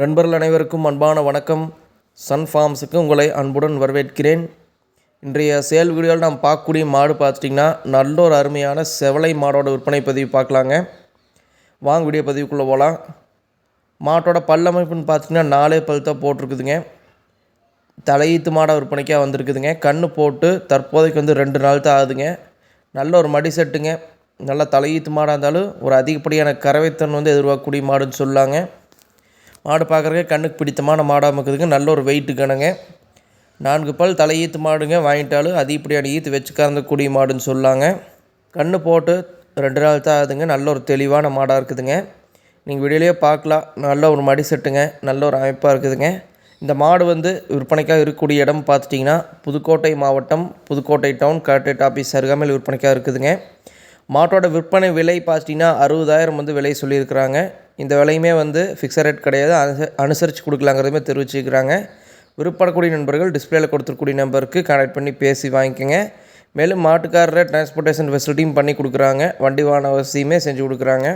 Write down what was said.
நண்பர்கள் அனைவருக்கும் அன்பான வணக்கம். சன் ஃபார்ம்ஸுக்கு உங்களை அன்புடன் வரவேற்கிறேன். இன்றைய சேல் வீடியோவில் நாம் பார்க்கக்கூடிய மாடு பார்த்துட்டிங்கன்னா நல்ல ஒரு அருமையான செவலை மாடோட விற்பனை பதிவு பார்க்கலாங்க. வாங்க வீடியோ பதிவுக்குள்ளே போகலாம். மாட்டோட பல்லமைப்புன்னு பார்த்தீங்கன்னா நாலே பல் தான் போட்டிருக்குதுங்க. தலையீத்து மாடாக விற்பனைக்காக வந்திருக்குதுங்க. கன்று போட்டு தற்போதைக்கு வந்து ரெண்டு நாள் தான் ஆகுதுங்க. நல்ல ஒரு மடி செட்டுங்க. நல்ல தலையீத்து மாடாக இருந்தாலும் ஒரு அதிகப்படியான கறவைத்தன் வந்து எதிர்பார்க்கக்கூடிய மாடுன்னு சொல்லாங்க. மாடு பார்க்குறதுக்கு கண்ணுக்கு பிடித்தமான மாடாக இருக்குதுங்க நல்ல ஒரு வெயிட்டு கணங்க. நான்கு பால் தலையீத்து மாடுங்க வாங்கிட்டாலும் அதிகப்படியான ஈத்து வச்சு மாடுன்னு சொல்லாங்க. கன்று போட்டு ரெண்டு நாள் தான் ஆகுதுங்க நல்ல ஒரு தெளிவான மாடாக இருக்குதுங்க. நீங்கள் வீடியோலேயே பார்க்கலாம் நல்ல ஒரு மடி செட்டுங்க நல்ல ஒரு அமைப்பாக இருக்குதுங்க. இந்த மாடு வந்து விற்பனைக்காக இருக்கக்கூடிய இடம் பார்த்துட்டிங்கன்னா புதுக்கோட்டை மாவட்டம் புதுக்கோட்டை டவுன் கலெக்டரேட் ஆஃபீஸ் அருகாமையில் விற்பனைக்காக இருக்குதுங்க. மாட்டோட விற்பனை விலை பார்த்துட்டிங்கன்னா அறுபதாயிரம் வந்து விலை சொல்லியிருக்கிறாங்க. இந்த விலையுமே வந்து ஃபிக்ஸட் ரேட் கிடையாது. அனுச அனுசரித்து கொடுக்கலாங்கிறதுமே தெரிவிச்சுக்கிறாங்க. விருப்பப்படக்கூடிய நண்பர்கள் டிஸ்பிளேல கொடுத்துருக்கூடிய நம்பருக்கு கனெக்ட் பண்ணி பேசி வாங்கிக்கோங்க. மேலும் மாட்டுக்காரரை டிரான்ஸ்போர்ட்டேஷன் ஃபெசிலிட்டியும் பண்ணி கொடுக்குறாங்க. வண்டி வாகன வசதியுமே செஞ்சு கொடுக்குறாங்க.